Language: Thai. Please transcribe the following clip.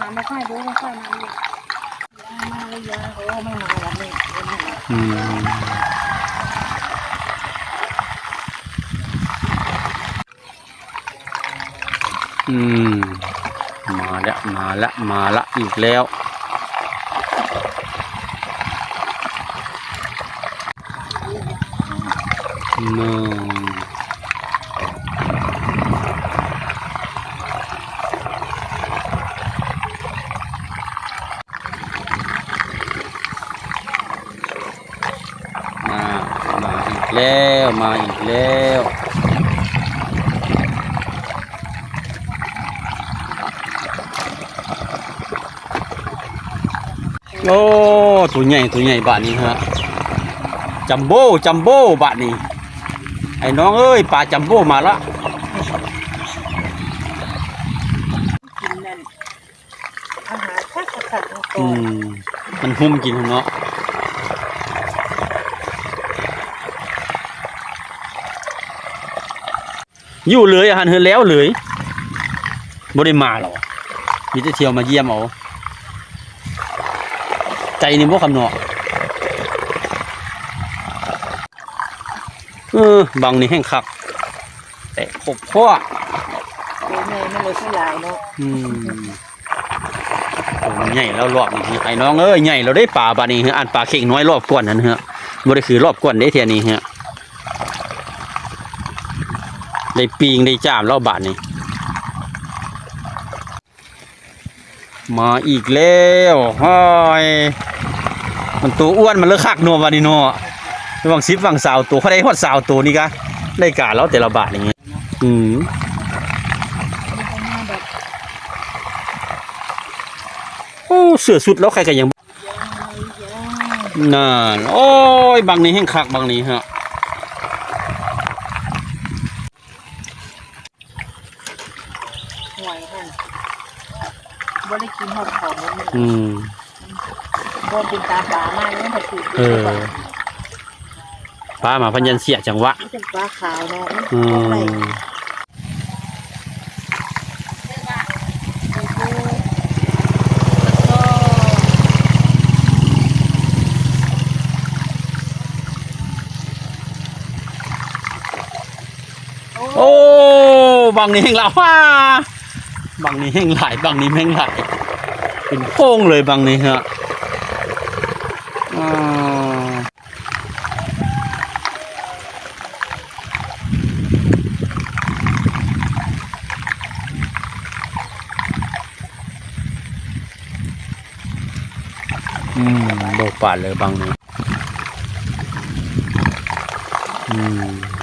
มาไม่ค่อยดูไม่ค่อยมาเลยมาเลยเยาโอ้ไม่มาแล้วนี่อืมอืมมาล้วมาละมาละอีกแล้วหนึ่งมา มาอีก แล้วมาอีกแล้วโอ้ตัวใหญ่ตัวใหญ่บาทนี้ฮะจัมโบ้จัมโบ้บาทนี้ไอ้น้องเอ้ยปลาจัมโบ้มาละกินนั่นอาหารคักคักของโตอืมมันหุ้มกินเนาะ อยู่เลยอาหารเฮือแล้วเลยบ่ได้มาหรอกมีแต่เที่ยวมาเยี่ยมเอาใจนี่บ่คำเนาะเออบางนี่แห้งคัก แต่ขบข้อโอ้แม่ไม่เลยผู้ใหญ่เนาะอืมโอ้มันใหญ่แล้วรอบนี้ไอ้น้องเอ้ยใหญ่เราได้ป่าบานี้เฮะอ่านป่าเข่งน้อยรอบกวนนั่นเฮะบ่ได้คือรอบกวนได้เทียนี้เฮะ ได้ปีงได้จามรอบบาทนี้มาอีกแล้วห้อยมันตัวอ้วนมันเลิกคักนัวบานี้เนาะระวังซิปวังสาวตัวเขาได้ฮอดสาวตัวนี่กะได้การแล้วแต่ละบาทอย่างเงี้ยอืมโอ้เสือสุดแล้วใครกันยังยายยายนั่นโอ้ยบางนี้แห้งคักบางนี้ฮะ ห่วยท่านบ่ได้กินหอดของมันนี่อืม บ่กินตาปลามากนี่มันถือเออ ป้ามาพันยันเสียจังหวะมันเป็นปลาขาวเนาะมันอืเอาไปมโอ้ บางนี้แห้งหลายว้า บางนี้แห้งหลายบางนี้แห้งหลายเป็นโป้งเลยบางนี้ฮะอ่าอืมโบกป่าเลยบางนี้อืม